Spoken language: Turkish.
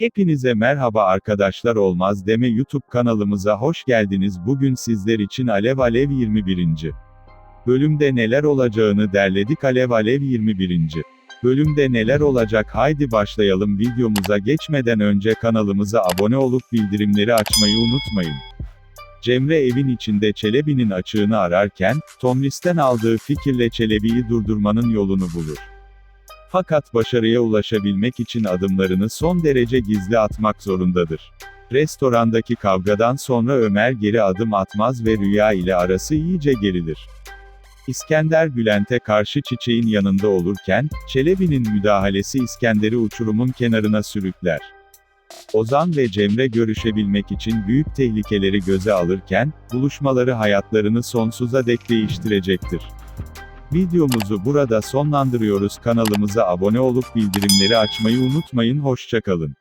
Hepinize merhaba arkadaşlar olmaz deme YouTube kanalımıza hoş geldiniz. Bugün sizler için Alev Alev 21. Bölümde neler olacağını derledik Alev Alev 21. Bölümde neler olacak haydi başlayalım videomuza geçmeden önce kanalımıza abone olup bildirimleri açmayı unutmayın. Cemre evin içinde Çelebi'nin açığını ararken, Tomris'ten aldığı fikirle Çelebi'yi durdurmanın yolunu bulur. Fakat başarıya ulaşabilmek için adımlarını son derece gizli atmak zorundadır. Restorandaki kavgadan sonra Ömer geri adım atmaz ve Rüya ile arası iyice gerilir. İskender Bülent'e karşı çiçeğin yanında olurken, Çelebi'nin müdahalesi İskender'i uçurumun kenarına sürükler. Ozan ve Cemre görüşebilmek için büyük tehlikeleri göze alırken, buluşmaları hayatlarını sonsuza dek değiştirecektir. Videomuzu burada sonlandırıyoruz. Kanalımıza abone olup bildirimleri açmayı unutmayın. Hoşçakalın.